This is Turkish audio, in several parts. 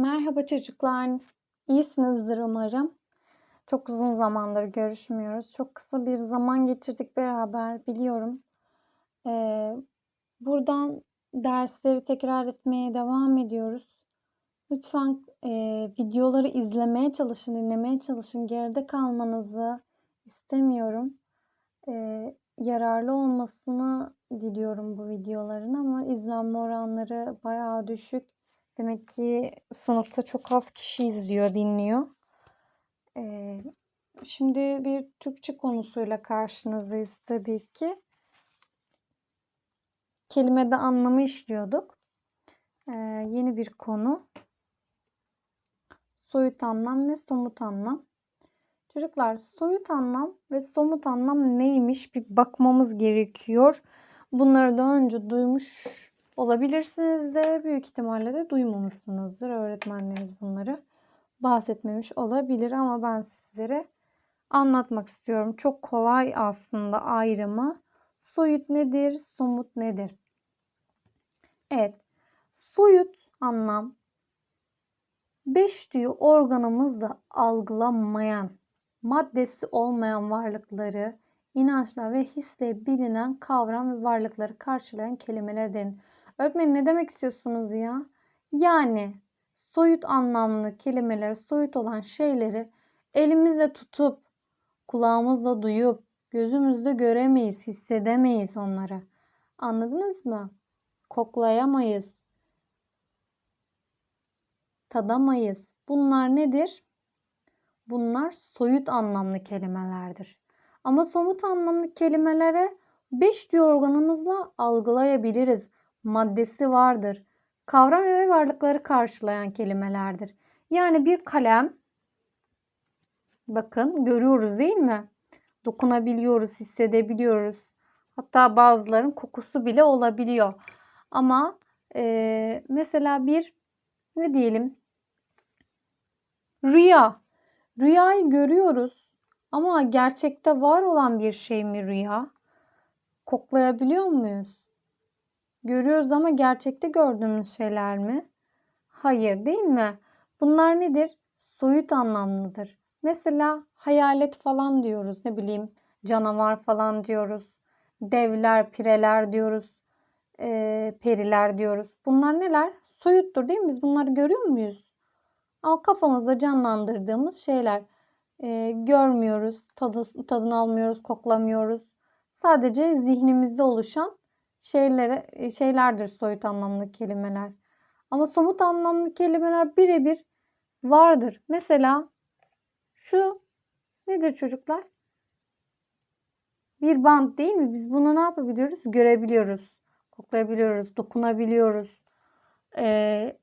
Merhaba çocuklar. İyisinizdir umarım. Çok uzun zamandır görüşmüyoruz. Çok kısa bir zaman geçirdik beraber biliyorum. Ee, buradan dersleri tekrar etmeye devam ediyoruz. Lütfen e, videoları izlemeye çalışın, dinlemeye çalışın. Geride kalmanızı istemiyorum. Ee, yararlı olmasını diliyorum bu videoların ama izlenme oranları bayağı düşük. Demek ki sınıfta çok az kişi izliyor, dinliyor. Ee, şimdi bir Türkçe konusuyla karşınızdayız tabii ki. Kelimede anlamı işliyorduk. Ee, yeni bir konu. Soyut anlam ve somut anlam. Çocuklar soyut anlam ve somut anlam neymiş bir bakmamız gerekiyor. Bunları da önce duymuş olabilirsiniz de büyük ihtimalle de duymamışsınızdır. Öğretmenleriniz bunları bahsetmemiş olabilir ama ben sizlere anlatmak istiyorum. Çok kolay aslında ayrımı. Soyut nedir, somut nedir? Evet. Soyut anlam beş duyu organımızda algılanmayan, maddesi olmayan varlıkları, inançla ve hisle bilinen kavram ve varlıkları karşılayan kelimeler denir. Öğretmenim ne demek istiyorsunuz ya? Yani soyut anlamlı kelimeler, soyut olan şeyleri elimizle tutup, kulağımızla duyup, gözümüzle göremeyiz, hissedemeyiz onları. Anladınız mı? Koklayamayız. Tadamayız. Bunlar nedir? Bunlar soyut anlamlı kelimelerdir. Ama somut anlamlı kelimelere beş duyu organımızla algılayabiliriz. Maddesi vardır. Kavram ve varlıkları karşılayan kelimelerdir. Yani bir kalem bakın görüyoruz değil mi? Dokunabiliyoruz, hissedebiliyoruz. Hatta bazıların kokusu bile olabiliyor. Ama e, mesela bir ne diyelim rüya. Rüyayı görüyoruz ama gerçekte var olan bir şey mi rüya? Koklayabiliyor muyuz? Görüyoruz ama gerçekte gördüğümüz şeyler mi? Hayır değil mi? Bunlar nedir? Soyut anlamlıdır. Mesela hayalet falan diyoruz. Ne bileyim canavar falan diyoruz. Devler, pireler diyoruz. E, periler diyoruz. Bunlar neler? Soyuttur değil mi? Biz bunları görüyor muyuz? Ama kafamızda canlandırdığımız şeyler. E, görmüyoruz, tadı, tadını almıyoruz, koklamıyoruz. Sadece zihnimizde oluşan şeylere, şeylerdir soyut anlamlı kelimeler. Ama somut anlamlı kelimeler birebir vardır. Mesela şu nedir çocuklar? Bir bant değil mi? Biz bunu ne yapabiliyoruz? Görebiliyoruz, koklayabiliyoruz, dokunabiliyoruz. Ee,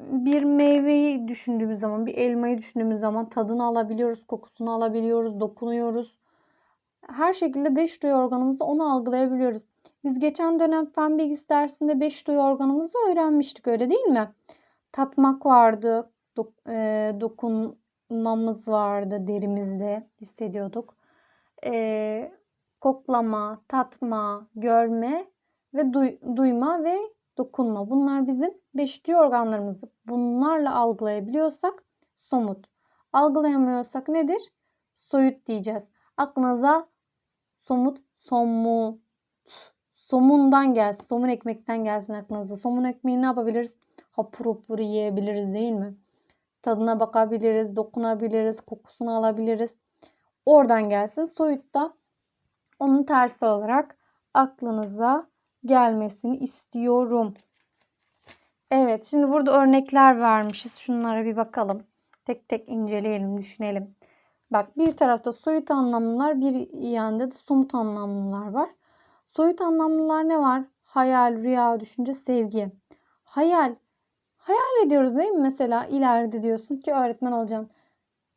bir meyveyi düşündüğümüz zaman, bir elmayı düşündüğümüz zaman tadını alabiliyoruz, kokusunu alabiliyoruz, dokunuyoruz. Her şekilde beş duyu organımızda onu algılayabiliyoruz. Biz geçen dönem fen bilgisi dersinde beş duyu organımızı öğrenmiştik öyle değil mi? Tatmak vardı, dok, e, dokunmamız vardı derimizde hissediyorduk. E, koklama, tatma, görme ve duy, duyma ve dokunma. Bunlar bizim beş duyu organlarımızı. Bunlarla algılayabiliyorsak somut. Algılayamıyorsak nedir? Soyut diyeceğiz. Aklınıza somut, somut, somundan gelsin. Somun ekmekten gelsin aklınıza. Somun ekmeği ne yapabiliriz? Hapur hapur yiyebiliriz değil mi? Tadına bakabiliriz, dokunabiliriz, kokusunu alabiliriz. Oradan gelsin. Soyut da onun tersi olarak aklınıza gelmesini istiyorum. Evet, şimdi burada örnekler vermişiz. Şunlara bir bakalım. Tek tek inceleyelim, düşünelim. Bak bir tarafta soyut anlamlılar, bir yanda da somut anlamlılar var. Soyut anlamlılar ne var? Hayal, rüya, düşünce, sevgi. Hayal. Hayal ediyoruz değil mi? Mesela ileride diyorsun ki öğretmen olacağım.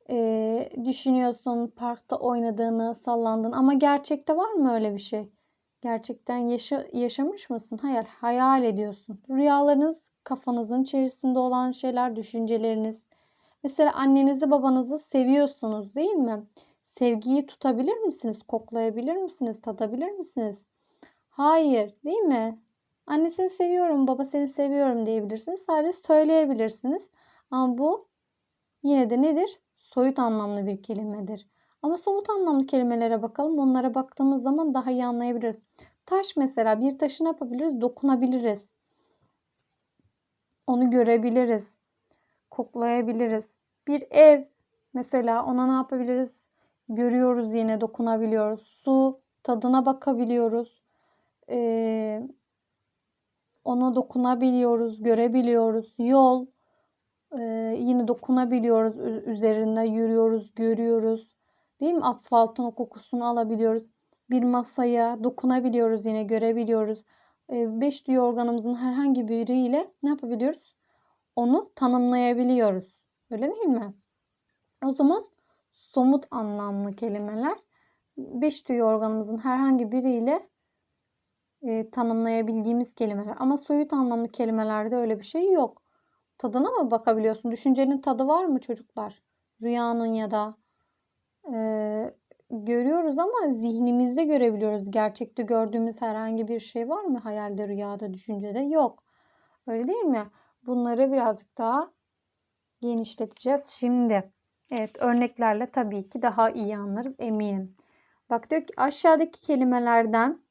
Ee, düşünüyorsun parkta oynadığını, sallandığını ama gerçekte var mı öyle bir şey? Gerçekten yaşa yaşamış mısın? Hayır, hayal ediyorsun. Rüyalarınız kafanızın içerisinde olan şeyler, düşünceleriniz. Mesela annenizi, babanızı seviyorsunuz değil mi? Sevgiyi tutabilir misiniz? Koklayabilir misiniz? Tadabilir misiniz? Hayır, değil mi? Anne seni seviyorum, baba seni seviyorum diyebilirsiniz. Sadece söyleyebilirsiniz. Ama bu yine de nedir? Soyut anlamlı bir kelimedir. Ama somut anlamlı kelimelere bakalım. Onlara baktığımız zaman daha iyi anlayabiliriz. Taş mesela bir taşı yapabiliriz? Dokunabiliriz. Onu görebiliriz. Koklayabiliriz. Bir ev mesela ona ne yapabiliriz? Görüyoruz yine dokunabiliyoruz. Su tadına bakabiliyoruz. Ee, ona dokunabiliyoruz, görebiliyoruz. Yol e, yine dokunabiliyoruz. Üzerinde yürüyoruz, görüyoruz. Değil mi? Asfaltın o kokusunu alabiliyoruz. Bir masaya dokunabiliyoruz yine görebiliyoruz. E, beş duyu organımızın herhangi biriyle ne yapabiliyoruz? Onu tanımlayabiliyoruz. Öyle değil mi? O zaman somut anlamlı kelimeler beş duyu organımızın herhangi biriyle e, tanımlayabildiğimiz kelimeler. Ama soyut anlamlı kelimelerde öyle bir şey yok. Tadına mı bakabiliyorsun? Düşüncenin tadı var mı çocuklar? Rüyanın ya da e, görüyoruz ama zihnimizde görebiliyoruz. Gerçekte gördüğümüz herhangi bir şey var mı? Hayalde, rüyada, düşüncede yok. Öyle değil mi? Bunları birazcık daha genişleteceğiz şimdi. Evet örneklerle tabii ki daha iyi anlarız eminim. Bak diyor ki aşağıdaki kelimelerden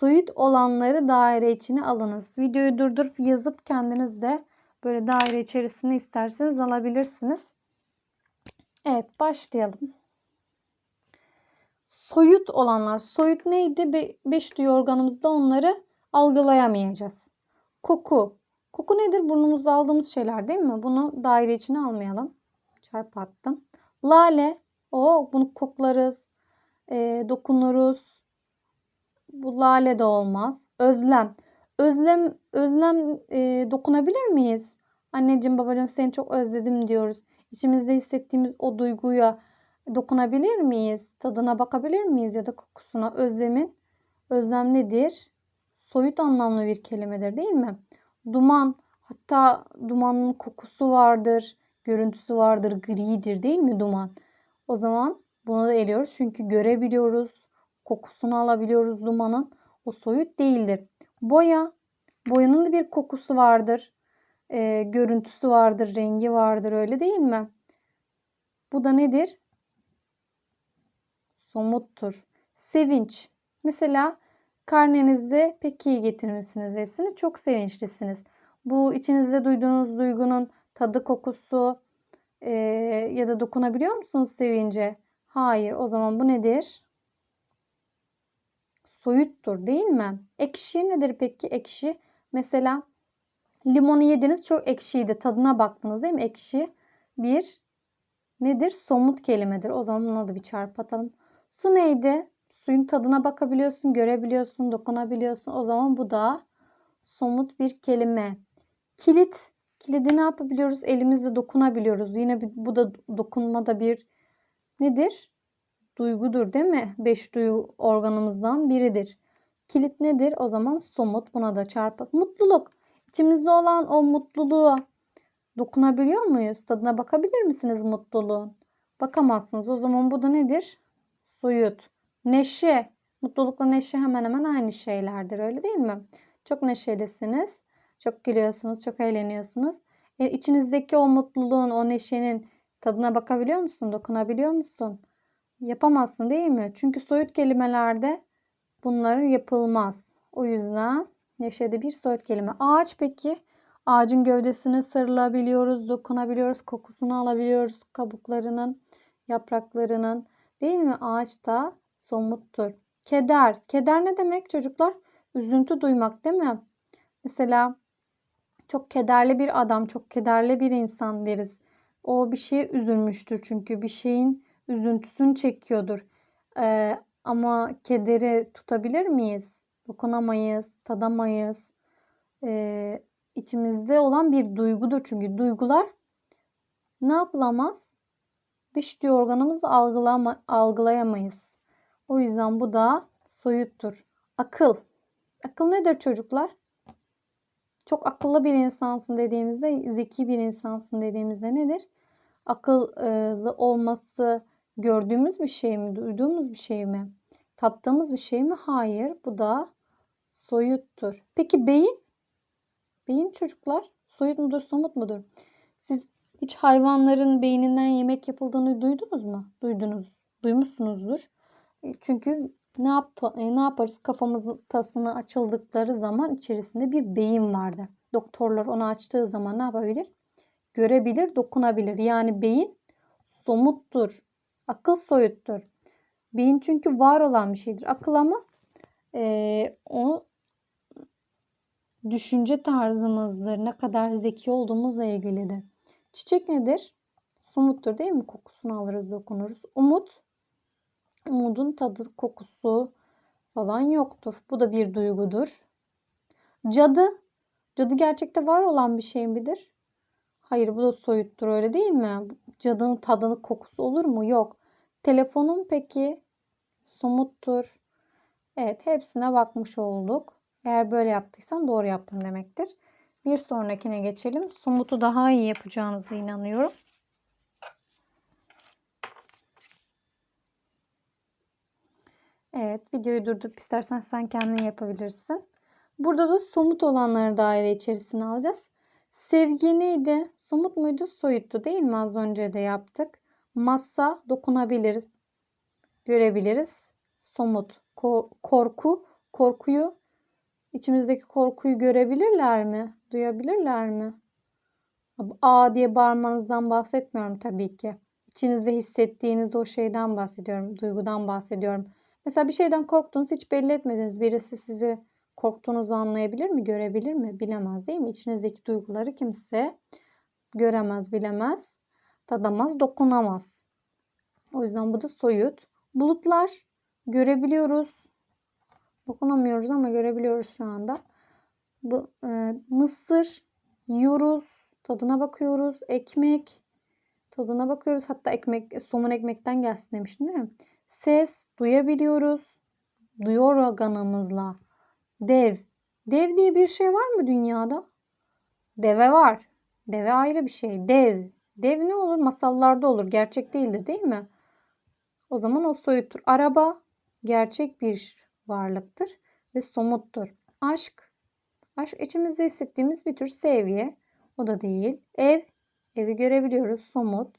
soyut olanları daire içine alınız. Videoyu durdurup yazıp kendiniz de böyle daire içerisinde isterseniz alabilirsiniz. Evet başlayalım. Soyut olanlar. Soyut neydi? Be beş duyu organımızda onları algılayamayacağız. Koku. Koku nedir? Burnumuzda aldığımız şeyler değil mi? Bunu daire içine almayalım. Çarpı attım. Lale. O bunu koklarız. E, dokunuruz. Bu lale de olmaz. Özlem. Özlem özlem e, dokunabilir miyiz? Anneciğim babacığım seni çok özledim diyoruz. İçimizde hissettiğimiz o duyguya dokunabilir miyiz? Tadına bakabilir miyiz ya da kokusuna? Özlemin özlem nedir? Soyut anlamlı bir kelimedir değil mi? Duman hatta dumanın kokusu vardır, görüntüsü vardır, gridir değil mi duman? O zaman bunu da eliyoruz çünkü görebiliyoruz, kokusunu alabiliyoruz dumanın. O soyut değildir. Boya, boyanın da bir kokusu vardır, e, görüntüsü vardır, rengi vardır öyle değil mi? Bu da nedir? Somuttur. Sevinç. Mesela karnenizde pek iyi getirmişsiniz hepsini. Çok sevinçlisiniz. Bu içinizde duyduğunuz duygunun tadı, kokusu e, ya da dokunabiliyor musunuz sevince? Hayır. O zaman bu nedir? Soyuttur değil mi? Ekşi nedir peki? Ekşi. Mesela limonu yediniz çok ekşiydi. Tadına baktınız değil mi? Ekşi bir nedir? Somut kelimedir. O zaman buna da bir çarpı atalım. Su neydi? Suyun tadına bakabiliyorsun, görebiliyorsun, dokunabiliyorsun. O zaman bu da somut bir kelime. Kilit. Kilidi ne yapabiliyoruz? Elimizle dokunabiliyoruz. Yine bu da dokunma da bir nedir? Duygudur değil mi? Beş duyu organımızdan biridir. Kilit nedir? O zaman somut. Buna da çarpı. Mutluluk. İçimizde olan o mutluluğa dokunabiliyor muyuz? Tadına bakabilir misiniz mutluluğun? Bakamazsınız. O zaman bu da nedir? Soyut. Neşe. Mutlulukla neşe hemen hemen aynı şeylerdir. Öyle değil mi? Çok neşelisiniz. Çok gülüyorsunuz. Çok eğleniyorsunuz. E, içinizdeki o mutluluğun, o neşenin tadına bakabiliyor musun? Dokunabiliyor musun? Yapamazsın değil mi? Çünkü soyut kelimelerde bunlar yapılmaz. O yüzden neşede bir soyut kelime. Ağaç peki? Ağacın gövdesine sarılabiliyoruz, dokunabiliyoruz, kokusunu alabiliyoruz kabuklarının, yapraklarının. Değil mi? Ağaç da somuttur. Keder. Keder ne demek çocuklar? Üzüntü duymak değil mi? Mesela çok kederli bir adam, çok kederli bir insan deriz. O bir şeye üzülmüştür çünkü bir şeyin üzüntüsünü çekiyordur. Ee, ama kederi tutabilir miyiz? Dokunamayız, tadamayız. Ee, içimizde olan bir duygudur çünkü duygular ne yapılamaz? Duyu organımızla algılama, algılayamayız. O yüzden bu da soyuttur. Akıl. Akıl nedir çocuklar? Çok akıllı bir insansın dediğimizde, zeki bir insansın dediğimizde nedir? Akıllı olması gördüğümüz bir şey mi, duyduğumuz bir şey mi, tattığımız bir şey mi? Hayır. Bu da soyuttur. Peki beyin? Beyin çocuklar soyut mudur, somut mudur? Siz hiç hayvanların beyninden yemek yapıldığını duydunuz mu? Duydunuz, duymuşsunuzdur. E, Çünkü ne yap e, ne yaparız? Kafamızın tasını açıldıkları zaman içerisinde bir beyin vardı. Doktorlar onu açtığı zaman ne yapabilir? Görebilir, dokunabilir. Yani beyin somuttur. Akıl soyuttur. Beyin çünkü var olan bir şeydir. Akıl ama e, o düşünce tarzımızdır. Ne kadar zeki olduğumuzla ilgilidir. Çiçek nedir? Somuttur değil mi? Kokusunu alırız, dokunuruz. Umut. Umudun tadı, kokusu falan yoktur. Bu da bir duygudur. Cadı. Cadı gerçekte var olan bir şey midir? Hayır bu da soyuttur öyle değil mi? Cadının tadını kokusu olur mu? Yok. Telefonun peki somuttur. Evet hepsine bakmış olduk. Eğer böyle yaptıysan doğru yaptın demektir. Bir sonrakine geçelim. Somutu daha iyi yapacağınıza inanıyorum. Evet videoyu durdurup istersen sen kendin yapabilirsin. Burada da somut olanları daire içerisine alacağız. Sevgi neydi? Somut muydu? Soyuttu değil mi? Az önce de yaptık. Masa dokunabiliriz. Görebiliriz. Somut. Ko- korku. Korkuyu içimizdeki korkuyu görebilirler mi? Duyabilirler mi? A diye bağırmanızdan bahsetmiyorum tabii ki. İçinizde hissettiğiniz o şeyden bahsediyorum. Duygudan bahsediyorum. Mesela bir şeyden korktunuz hiç belli etmediniz. Birisi sizi korktuğunuzu anlayabilir mi? Görebilir mi? Bilemez değil mi? İçinizdeki duyguları kimse göremez, bilemez, tadamaz, dokunamaz. O yüzden bu da soyut. Bulutlar görebiliyoruz. Dokunamıyoruz ama görebiliyoruz şu anda. Bu e, mısır yiyoruz, tadına bakıyoruz. Ekmek tadına bakıyoruz. Hatta ekmek somun ekmekten gelsin demiştim değil mi? Ses duyabiliyoruz. Duyuyor organımızla. Dev. Dev diye bir şey var mı dünyada? Deve var. Deve ayrı bir şey. Dev. Dev ne olur? Masallarda olur. Gerçek değildir değil mi? O zaman o soyuttur. Araba gerçek bir varlıktır ve somuttur. Aşk. Aşk içimizde hissettiğimiz bir tür sevgi. O da değil. Ev. Evi görebiliyoruz. Somut.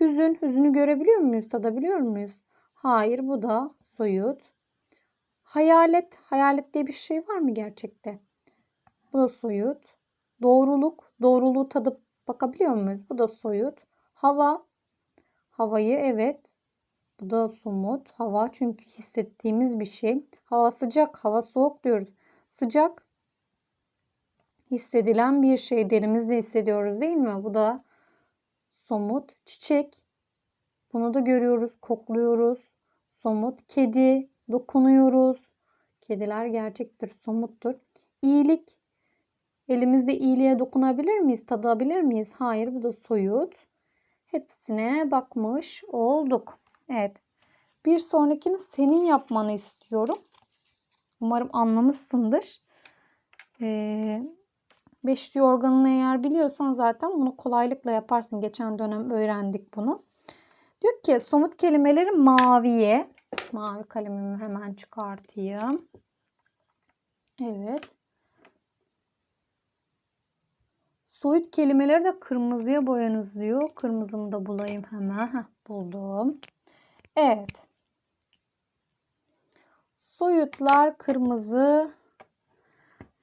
Hüzün. Hüzünü görebiliyor muyuz? Tadabiliyor muyuz? Hayır bu da soyut. Hayalet. Hayalet diye bir şey var mı gerçekte? Bu da soyut. Doğruluk. Doğruluğu tadıp bakabiliyor muyuz? Bu da soyut. Hava. Havayı evet. Bu da somut. Hava çünkü hissettiğimiz bir şey. Hava sıcak, hava soğuk diyoruz. Sıcak hissedilen bir şey. Derimizde hissediyoruz değil mi? Bu da somut. Çiçek. Bunu da görüyoruz, kokluyoruz. Somut. Kedi. Dokunuyoruz. Kediler gerçektir, somuttur. İyilik. Elimizde iyiliğe dokunabilir miyiz? Tadabilir miyiz? Hayır, bu da soyut. Hepsine bakmış olduk. Evet. Bir sonrakini senin yapmanı istiyorum. Umarım anlamışsındır. Ee, beşli organını eğer biliyorsan zaten bunu kolaylıkla yaparsın. Geçen dönem öğrendik bunu. Diyor ki somut kelimeleri maviye. Mavi kalemimi hemen çıkartayım. Evet. Soyut kelimeleri de kırmızıya boyanız diyor. Kırmızımı da bulayım hemen. Heh, buldum. Evet. Soyutlar kırmızı,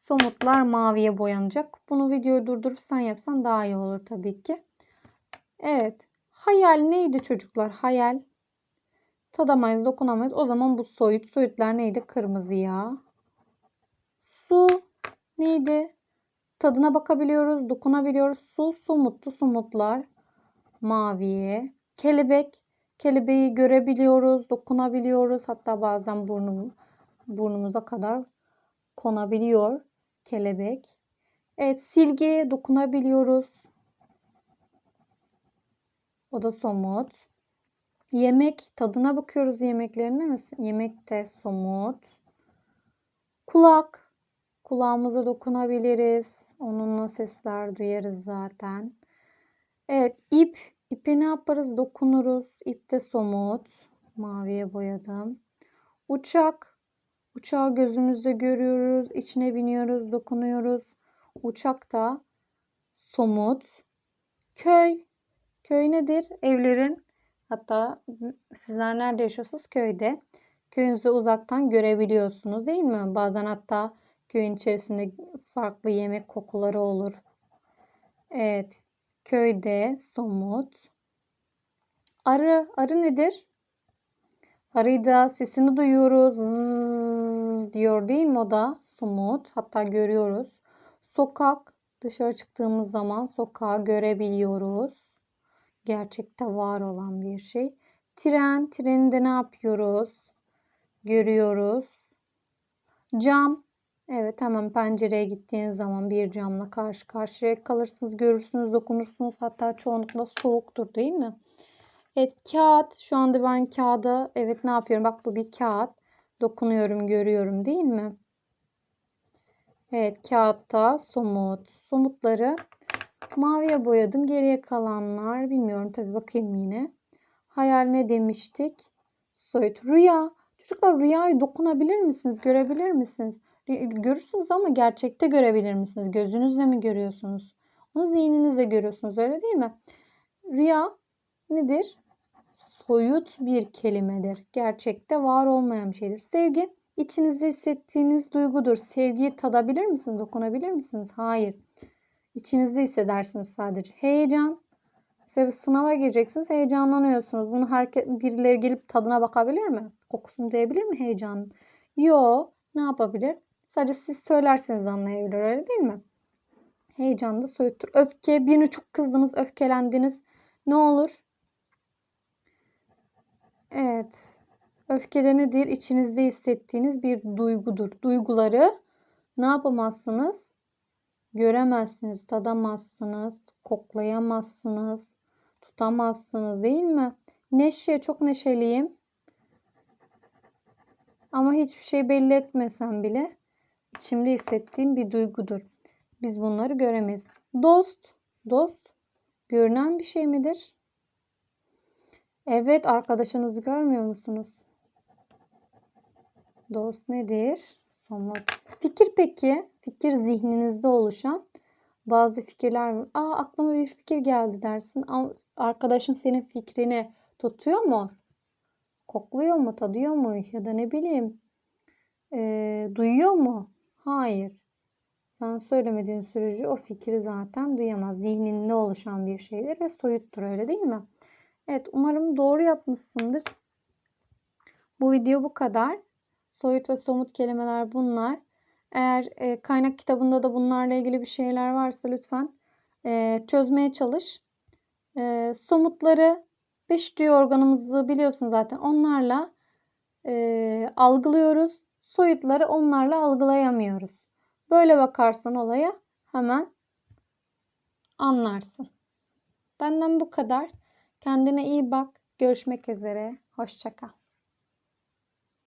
somutlar maviye boyanacak. Bunu videoyu durdurup sen yapsan daha iyi olur tabii ki. Evet. Hayal neydi çocuklar? Hayal. Tadamayız, dokunamayız. O zaman bu soyut. Soyutlar neydi? Kırmızı ya. Su neydi? Tadına bakabiliyoruz, dokunabiliyoruz. Su, somutlu, somutlar. Maviye. Kelebek. Kelebeği görebiliyoruz, dokunabiliyoruz. Hatta bazen burnum, burnumuza kadar konabiliyor kelebek. Evet, silgiye dokunabiliyoruz. O da somut. Yemek, tadına bakıyoruz yemeklerine? Yemek de somut. Kulak, kulağımıza dokunabiliriz. Onunla sesler duyarız zaten. Evet, ip, ipe ne yaparız? Dokunuruz. İp de somut. Maviye boyadım. Uçak, Uçağı gözümüzde görüyoruz, içine biniyoruz, dokunuyoruz. Uçakta somut. Köy. Köy nedir? Evlerin hatta sizler nerede yaşıyorsunuz? Köyde. Köyünüzü uzaktan görebiliyorsunuz değil mi? Bazen hatta köyün içerisinde farklı yemek kokuları olur. Evet. Köyde somut. Arı. Arı nedir? Arıyı da sesini duyuyoruz. Zzz diyor değil mi o da? Somut. Hatta görüyoruz. Sokak. Dışarı çıktığımız zaman sokağı görebiliyoruz. Gerçekte var olan bir şey. Tren. Trende ne yapıyoruz? Görüyoruz. Cam. Evet hemen pencereye gittiğiniz zaman bir camla karşı karşıya kalırsınız, görürsünüz, dokunursunuz. Hatta çoğunlukla soğuktur değil mi? Evet kağıt. Şu anda ben kağıda evet ne yapıyorum? Bak bu bir kağıt. Dokunuyorum, görüyorum değil mi? Evet kağıtta somut. Somutları maviye boyadım. Geriye kalanlar bilmiyorum tabii bakayım yine. Hayal ne demiştik? Soyut. Rüya. Çocuklar rüyayı dokunabilir misiniz? Görebilir misiniz? Görürsünüz ama gerçekte görebilir misiniz? Gözünüzle mi görüyorsunuz? Onu zihninizle görüyorsunuz öyle değil mi? Rüya nedir? Soyut bir kelimedir. Gerçekte var olmayan bir şeydir. Sevgi içinizde hissettiğiniz duygudur. Sevgiyi tadabilir misiniz? Dokunabilir misiniz? Hayır. İçinizde hissedersiniz sadece. Heyecan. Mesela sınava gireceksiniz. Heyecanlanıyorsunuz. Bunu herkes birileri gelip tadına bakabilir mi? Kokusunu duyabilir mi heyecanın? Yo. Ne yapabilir? Sadece siz söylerseniz anlayabilir öyle değil mi? Heyecan da soyuttur. Öfke, birine çok kızdınız, öfkelendiniz. Ne olur? Evet. Öfkede nedir? İçinizde hissettiğiniz bir duygudur. Duyguları ne yapamazsınız? Göremezsiniz, tadamazsınız, koklayamazsınız, tutamazsınız değil mi? Neşe, çok neşeliyim. Ama hiçbir şey belli etmesem bile içimde hissettiğim bir duygudur. Biz bunları göremeyiz. Dost, dost görünen bir şey midir? Evet, arkadaşınızı görmüyor musunuz? Dost nedir? Somut. Fikir peki? Fikir zihninizde oluşan bazı fikirler. Aa aklıma bir fikir geldi dersin. Arkadaşın senin fikrini tutuyor mu? Kokluyor mu? Tadıyor mu? Ya da ne bileyim e, duyuyor mu? Hayır. Sen söylemediğin sürece o fikri zaten duyamaz. Zihninde oluşan bir şeydir ve soyuttur öyle değil mi? Evet umarım doğru yapmışsındır. Bu video bu kadar. Soyut ve somut kelimeler bunlar. Eğer e, kaynak kitabında da bunlarla ilgili bir şeyler varsa lütfen e, çözmeye çalış. E, somutları beş duyu organımızı biliyorsun zaten. Onlarla e, algılıyoruz. Soyutları onlarla algılayamıyoruz. Böyle bakarsan olaya hemen anlarsın. Benden bu kadar. Kendine iyi bak. Görüşmek üzere. Hoşçakal.